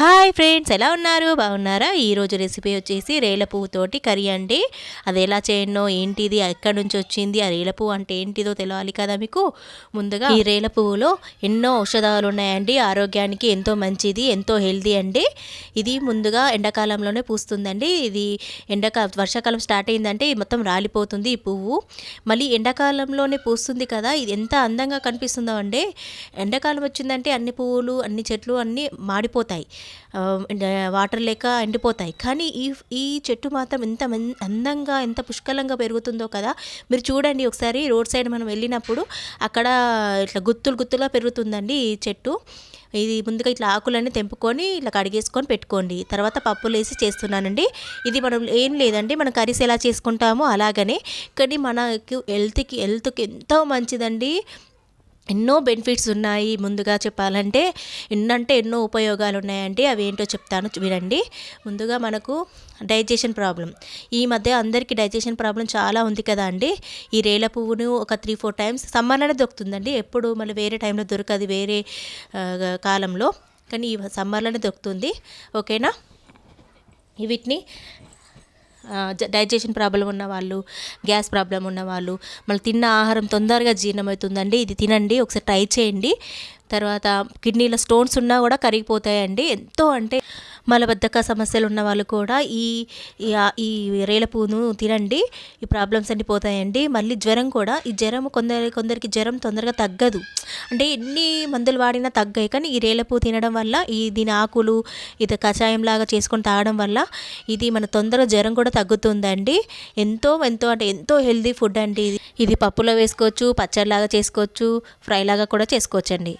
Hi friends ఎలా ఉన్నారు? బాగున్నారా? ఈరోజు రెసిపీ వచ్చేసి రేల పువ్వుతోటి కర్రీ అండి. అది ఎలా చేయనో ఏంటిది ఎక్కడి నుంచి వచ్చింది ఆ రేల పువ్వు అంటే ఏంటిదో తెలియాలి కదా మీకు? ముందుగా ఈ రేల పువ్వులో ఎన్నో ఔషధాలు ఉన్నాయండి. ఆరోగ్యానికి ఎంతో మంచిది ఎంతో హెల్దీ అండి. ఇది ముందుగా ఎండాకాలంలోనే పూస్తుందండి. ఇది ఎండాకా వర్షాకాలం స్టార్ట్ అయిందంటే మొత్తం రాలిపోతుంది ఈ పువ్వు. మళ్ళీ ఎండాకాలంలోనే పూస్తుంది కదా ఇది ఎంత అందంగా కనిపిస్తుందో అండి. ఎండాకాలం వచ్చిందంటే అన్ని పువ్వులు అన్ని చెట్లు అన్నీ మాడిపోతాయి. వాటర్ లేక ఎండిపోతాయి. కానీ ఈ ఈ చెట్టు మాత్రం ఎంత అందంగా ఎంత పుష్కలంగా పెరుగుతుందో కదా. మీరు చూడండి ఒకసారి రోడ్ సైడ్ మనం వెళ్ళినప్పుడు అక్కడ ఇట్లా గుత్తులు గుత్తులుగా పెరుగుతుందండి ఈ చెట్టు. ఇది ముందుగా ఇట్లా ఆకులన్నీ తెంపుకొని ఇట్లా కడిగేసుకొని పెట్టుకోండి. తర్వాత పప్పులు వేసి చేస్తున్నానండి. ఇది మనం ఏం లేదండి. మనం కర్రీస్ ఎలా చేసుకుంటామో అలాగనే. కానీ మనకు హెల్త్కి హెల్త్కి ఎంతో మంచిదండి. ఎన్నో బెనిఫిట్స్ ఉన్నాయి. ముందుగా చెప్పాలంటే ఎన్నంటే ఎన్నో ఉపయోగాలు ఉన్నాయండి అవి ఏంటో చెప్తాను వినండి. ముందుగా మనకు డైజెషన్ ప్రాబ్లం ఈ మధ్య అందరికీ డైజెషన్ ప్రాబ్లం చాలా ఉంది కదా అండి. ఈ రేల పువ్వును ఒక త్రీ ఫోర్ టైమ్స్ సమ్మర్లోనే దొరుకుతుందండి. ఎప్పుడు మళ్ళీ వేరే టైంలో దొరకదు వేరే కాలంలో. కానీ ఈ సమ్మర్లోనే దొరుకుతుంది. ఓకేనా? వీటిని డైజెషన్ ప్రాబ్లం ఉన్న వాళ్ళు గ్యాస్ ప్రాబ్లం ఉన్న వాళ్ళు మళ్ళీ తిన్న ఆహారం తొందరగా జీర్ణమవుతుందండి. ఇది తినండి ఒకసారి ట్రై చేయండి. తర్వాత కిడ్నీలో స్టోన్స్ ఉన్నా కూడా కరిగిపోతాయండి. ఎంతో అంటే మలబద్ధక సమస్యలు ఉన్న వాళ్ళు కూడా ఈ ఈ రేలపూను తినండి ఈ ప్రాబ్లమ్స్ అన్ని పోతాయండి. మళ్ళీ జ్వరం కూడా ఈ జ్వరం కొందరి కొందరికి జ్వరం తొందరగా తగ్గదు. అంటే ఎన్ని మందులు వాడినా తగ్గాయి కానీ ఈ రేలపూ తినడం వల్ల ఈ దీని ఆకులు ఇది కషాయం లాగా చేసుకొని తాగడం వల్ల ఇది మన తొందరగా జ్వరం కూడా తగ్గుతుందండి. ఎంతో ఎంతో అంటే ఎంతో హెల్దీ ఫుడ్ అండి ఇది. ఇది పప్పులో వేసుకోవచ్చు పచ్చడిలాగా చేసుకోవచ్చు ఫ్రై లాగా కూడా చేసుకోవచ్చండి.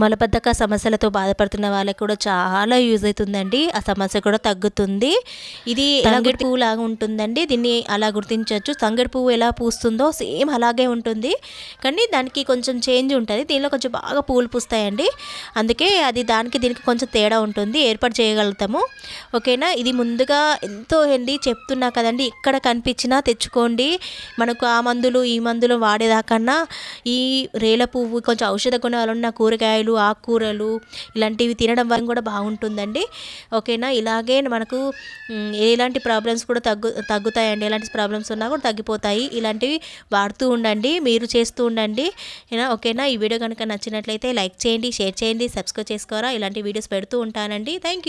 మలబద్ధక సమస్యలతో బాధపడుతున్న వాళ్ళకి కూడా చాలా యూజ్ అవుతుందండి. ఆ సమస్య కూడా తగ్గుతుంది. ఇది తంగడి పువ్వు లాగా ఉంటుందండి. దీన్ని అలా గుర్తించవచ్చు. తంగడి పువ్వు ఎలా పూస్తుందో సేమ్ అలాగే ఉంటుంది. కానీ దానికి కొంచెం చేంజ్ ఉంటుంది. దీనిలో కొంచెం బాగా పూలు పూస్తాయండి. అందుకే అది దానికి దీనికి కొంచెం తేడా ఉంటుంది. ఏర్పాటు చేయగలుగుతాము. ఓకేనా? ఇది ముందుగా ఎంతో హెల్దీ చెప్తున్నా కదండి. ఇక్కడ కనిపించినా తెచ్చుకోండి. మనకు ఆ మందులు ఈ మందులు వాడేదాకన్నా ఈ రేల పువ్వు కొంచెం ఔషధ గుణాలు ఉన్న కూరగాయలు కూరగాయలు ఆకుకూరలు ఇలాంటివి తినడం వల్ల కూడా బాగుంటుందండి. ఓకేనా? ఇలాగే మనకు ఎలాంటి ప్రాబ్లమ్స్ కూడా తగ్గు తగ్గుతాయండి. ఎలాంటి ప్రాబ్లమ్స్ ఉన్నా కూడా తగ్గిపోతాయి. ఇలాంటివి వాడుతూ ఉండండి. మీరు చేస్తూ ఉండండి. ఓకేనా? ఈ వీడియో కనుక నచ్చినట్లయితే లైక్ చేయండి షేర్ చేయండి సబ్స్క్రైబ్ చేసుకోరా? ఇలాంటి వీడియోస్ పెడుతూ ఉంటానండి. Thank you